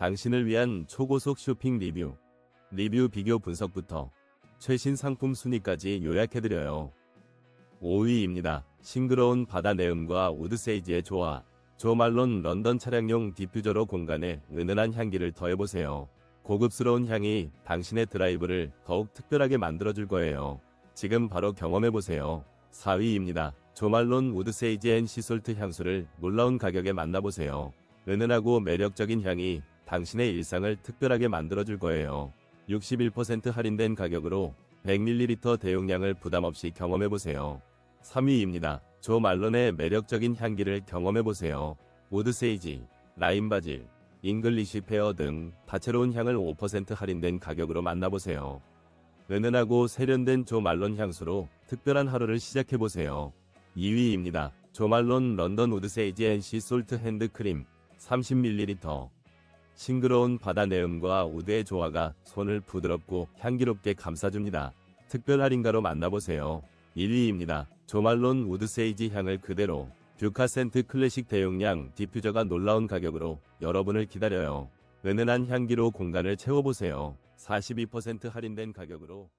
당신을 위한 초고속 쇼핑 리뷰, 리뷰 비교 분석부터 최신 상품 순위까지 요약해드려요. 5위입니다. 싱그러운 바다 내음과 우드세이지의 조화. 조말론 런던 차량용 디퓨저로 공간에 은은한 향기를 더해보세요. 고급스러운 향이 당신의 드라이브를 더욱 특별하게 만들어줄 거예요. 지금 바로 경험해보세요. 4위입니다. 조말론 우드세이지 앤 시솔트 향수를 놀라운 가격에 만나보세요. 은은하고 매력적인 향이 당신의 일상을 특별하게 만들어줄 거예요. 61% 할인된 가격으로 100ml 대용량을 부담없이 경험해보세요. 3위입니다. 조 말론의 매력적인 향기를 경험해보세요. 우드세이지, 라임바질, 잉글리시 페어 등 다채로운 향을 5% 할인된 가격으로 만나보세요. 은은하고 세련된 조 말론 향수로 특별한 하루를 시작해보세요. 2위입니다. 조 말론 런던 우드세이지 앤시 솔트 핸드크림 30ml 싱그러운 바다 내음과 우드의 조화가 손을 부드럽고 향기롭게 감싸줍니다. 특별 할인가로 만나보세요. 1위입니다. 조말론 우드세이지 향을 그대로 뷰카센트 클래식 대용량 디퓨저가 놀라운 가격으로 여러분을 기다려요. 은은한 향기로 공간을 채워보세요. 42% 할인된 가격으로